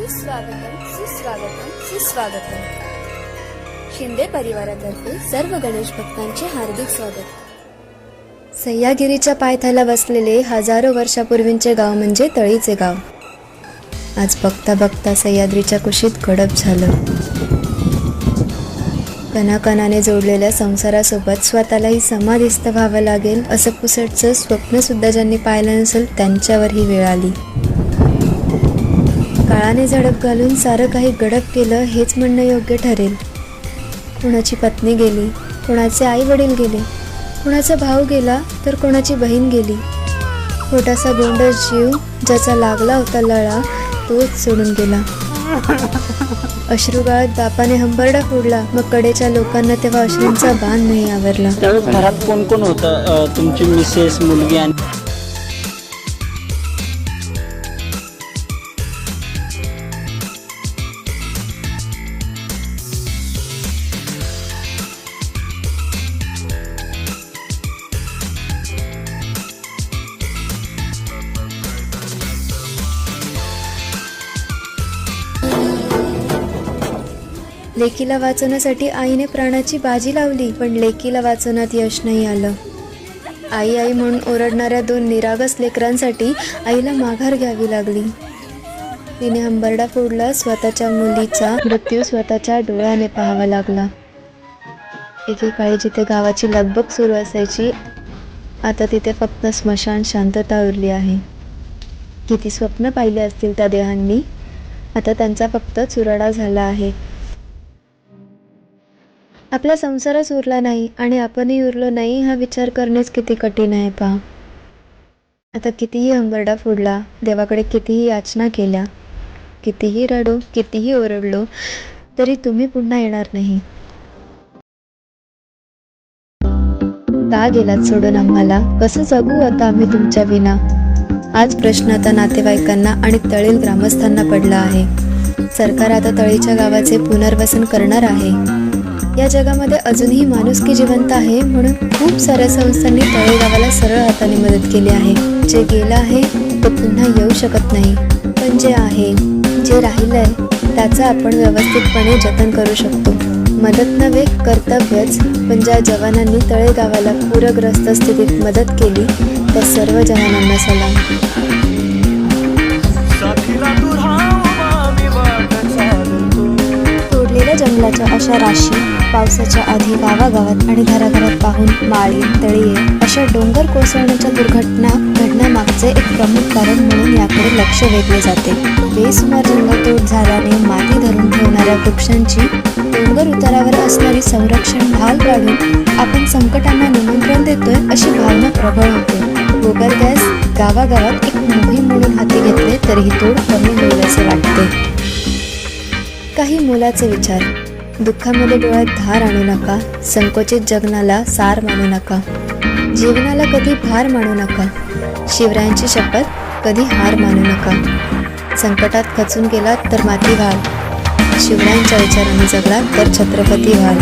सुस्वागतम सुस्वागतम सुस्वागतम. शिंदे परिवारातर्फे सर्व गणेश भक्तांचे हार्दिक स्वागत. सह्यागिरीच्या पायथ्याला बसलेले हजारो वर्षापूर्वींचे गाव म्हणजे तळीचे गाव. आज बघता बघता सह्याद्रीच्या कुशीत गडप झालं. कणाकणाने जोडलेल्या संसारासोबत स्वतःलाही समाधिस्थ व्हावं लागेल असं पुसटचं स्वप्न सुद्धा ज्यांनी पाहिलं नसेल त्यांच्यावर ही वेळ आली. काळाने झडप घालून सारं काही गडप केलं हेच म्हणणं योग्य ठरेल. कुणाची पत्नी गेली कुणाचे आई वडील गेले कुणाचा भाऊ गेला तर कोणाची बहीण गेली. छोटासा गोंडस जीव ज्याचा लागला होता लळा तोच सोडून गेला. अश्रुगाळात बापाने हंबरडा फोडला मग कडेच्या लोकांना तेव्हा अश्रूंचा बाण नाही आवरला. त्यावेळेस घरात कोण कोण होतं तुमची मिसेस मुलगी आणि लेकीला वाचवण्यासाठी आईने प्राणाची बाजी लावली पण लेकीला वाचवण्यात यश नाही आलं. आई आई म्हणून ओरडणाऱ्या दोन निरागस लेकरांसाठी आईला माघार घ्यावी लागली. तिने हंबरडा फोडला स्वतःच्या मुलीचा मृत्यू स्वतःच्या डोळ्याने पाहावा लागला. एकेकाळी जिथे गावाची लगबग सुरू असायची आता तिथे फक्त स्मशान शांतता उरली आहे. किती स्वप्न पाहिले असतील त्या देहांनी. आता त्यांचा फक्त चुराडा झाला आहे. आपला संसारच उरला नाही आणि आपणही उरलो नाही हा विचार करणेच किती कठीण आहे पहा. आता कितीही हंबरडा फोडला देवाकडे कितीही याचना केल्या कितीही रडो कितीही ओरडलो तरी तुम्ही पुन्हा येणार नाही. का गेलात सोडून आम्हाला. कसं जगू आता आम्ही तुमच्या विना? आज प्रश्न आता नातेवाईकांना आणि तळील ग्रामस्थांना पडला आहे. सरकार आता तळीच्या गावाचे पुनर्वसन करणार आहे. या जगामध्ये अजूनही माणुसकी जिवंत आहे म्हणून खूप साऱ्या संस्थांनी तळेगावाला सरळ हाताने मदत केली आहे. जे गेलं आहे ते पुन्हा येऊ शकत नाही. पण जे आहे जे राहिलंय त्याचं आपण व्यवस्थितपणे जतन करू शकतो. मदत नव्हे कर्तव्यच. पण ज्या जवानांनी तळेगावाला पूरग्रस्त स्थितीत मदत केली त्या सर्व जवानांना सलाम. जंगलाच्या अशा राशी पावसाच्या आधी गावागावात आणि घराघरात पाहून माळी तळीये अशा डोंगर कोसळण्याच्या दुर्घटना घडण्यामागचे एक प्रमुख कारण म्हणून याकडे लक्ष वेधले जाते. बेसुमार जंगलतोड झाल्याने माती धरून ठेवणाऱ्या वृक्षांची डोंगर उतारावर असणारी संरक्षण ढाल काढून आपण संकटांना निमंत्रण देतोय अशी भावना प्रबळ होते. गोबर गॅस गावागावात एक मोहीम म्हणून हाती घेतले तरीही तोड कमी होईल असे वाटते. काही मुलाचे विचार. दुःखामध्ये डोळ्यात धार आणू नका संकोचित जगनाला सार मानू नका. जीवनाला कधी भार मानू नका शिवरायांची शपथ कधी हार मानू नका. संकटात खचून गेलात तर माती व्हाल शिवरायांच्या विचाराने जगलात तर छत्रपती व्हाल.